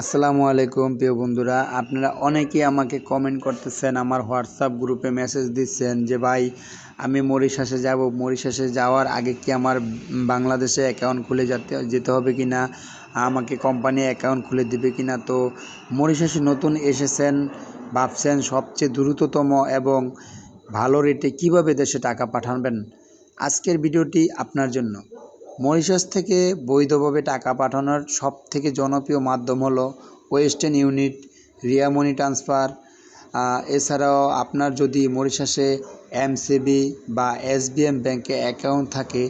আসসালামু আলাইকুম, প্রিয় বন্ধুরা। আপনারা অনেকেই আমাকে কমেন্ট করতেছেন, আমার হোয়াটসঅ্যাপ গ্রুপে মেসেজ দিচ্ছেন যে, ভাই, আমি মরিশাসে যাব। মরিশাসে যাওয়ার আগে কি আমার বাংলাদেশে অ্যাকাউন্ট খুলে যেতে যেতে হবে কি না? আমাকে কোম্পানি অ্যাকাউন্ট খুলে দিবে কি না? তো মরিশাসে নতুন এসেছেন, ভাবছেন সবচেয়ে দ্রুততম এবং ভালো রেটে কীভাবে দেশে টাকা পাঠাবেন? আজকের ভিডিওটি আপনার জন্য। মরিশাস থেকে বৈধভাবে টাকা পাঠানোর সব থেকে জনপ্রিয় মাধ্যম হলো western Union, Ria money transfer. এছাড়াও আপনার যদি মরিশাসে এমসিবি বা এসবিএম ব্যাংকে অ্যাকাউন্ট থাকে,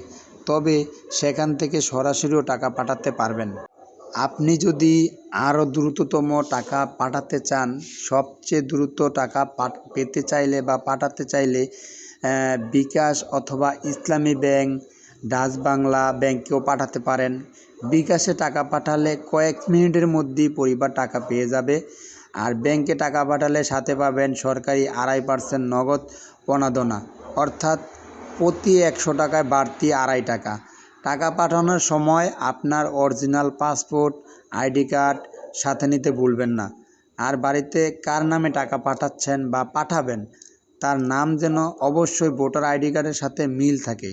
তবে সেখান থেকে সরাসরিও টাকা পাঠাতে পারবেন। আপনি যদি আরও দ্রুততম টাকা পাঠাতে চান, সবচেয়ে দ্রুত টাকা পেতে চাইলে বা পাঠাতে চাইলে বিকাশ অথবা ইসলামী ব্যাংক ডাচ বাংলা ব্যাংকেও পাঠাতে পারেন। বিকাশে টাকা পাঠালে কয়েক মিনিটের মধ্যেই পরিবার টাকা পেয়ে যাবে। আর ব্যাংকে টাকা পাঠালে সাথে পাবেন সরকারি আড়াই পার্সেন্ট নগদ প্রণোদনা। অর্থাৎ প্রতি একশো টাকায় বাড়তি আড়াই টাকা। টাকা পাঠানোর সময় আপনার অরিজিনাল পাসপোর্ট, আইডি কার্ড সাথে নিতে ভুলবেন না। আর বাড়িতে কার নামে টাকা পাঠাচ্ছেন বা পাঠাবেন, তার নাম যেন অবশ্যই ভোটার আইডি কার্ডের সাথে মিল থাকে।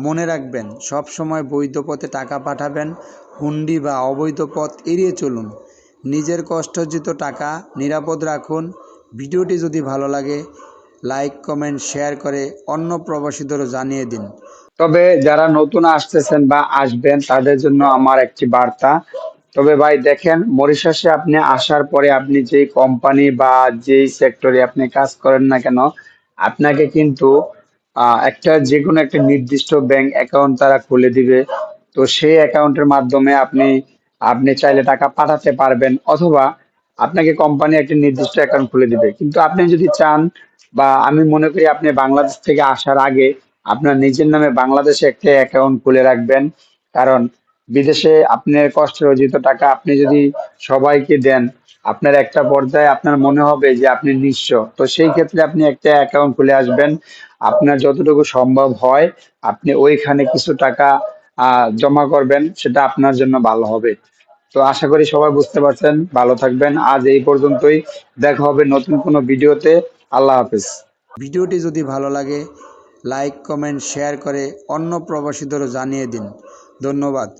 মনে রাখবেন, সব সময় বৈধ পথে টাকা পাঠাবেন, হুন্ডি বা অবৈধ পথ এড়িয়ে চলুন। নিজের কষ্টার্জিত টাকা নিরাপদ রাখুন। ভিডিওটি যদি ভালো লাগে, লাইক, কমেন্ট, শেয়ার করে অন্য প্রবাসীদেরও জানিয়ে দিন। তবে যারা নতুন আসতেছেন বা আসবেন, তাদের জন্য আমার একটি বার্তা। তবে ভাই, দেখেন, মরিশাসে আপনি আসার পরে আপনি যেই কোম্পানি বা যেই সেক্টরে আপনি কাজ করেন না কেন, আপনাকে কিন্তু একটা যে কোনো একটা নির্দিষ্ট ব্যাংক অ্যাকাউন্ট তারা খুলে দিবে। তো সেই অ্যাকাউন্টের মাধ্যমে আপনি আপনি চাইলে টাকা পাঠাতে পারবেন অথবা আপনাকে কোম্পানি একটা নির্দিষ্ট অ্যাকাউন্ট খুলে দিবে। কিন্তু আপনি যদি চান বা আমি মনে করি আপনি বাংলাদেশ থেকে আসার আগে আপনার নিজের নামে বাংলাদেশে একটা অ্যাকাউন্ট খুলে রাখবেন। কারণ বিদেশে আপনার কষ্ট অর্জিত টাকা আপনি যদি সবাইকে দেন আপনার একটা পর্যায়ে আপনার মনে হবে যে আপনি নিঃস্ব। তো সেই ক্ষেত্রে আপনি একটা অ্যাকাউন্ট খুলে আসবেন। আপনার যতটুকু সম্ভব হয়, আপনি ওইখানে কিছু টাকা জমা করবেন, সেটা আপনার জন্য ভালো হবে। তো আশা করি সবাই বুঝতে পারছেন। ভালো থাকবেন। আজ এই পর্যন্তই। দেখা হবে নতুন কোনো ভিডিওতে। আল্লাহ হাফেজ। ভিডিওটি যদি ভালো লাগে লাইক কমেন্ট শেয়ার করে অন্য প্রবাসীদেরও জানিয়ে দিন। ধন্যবাদ।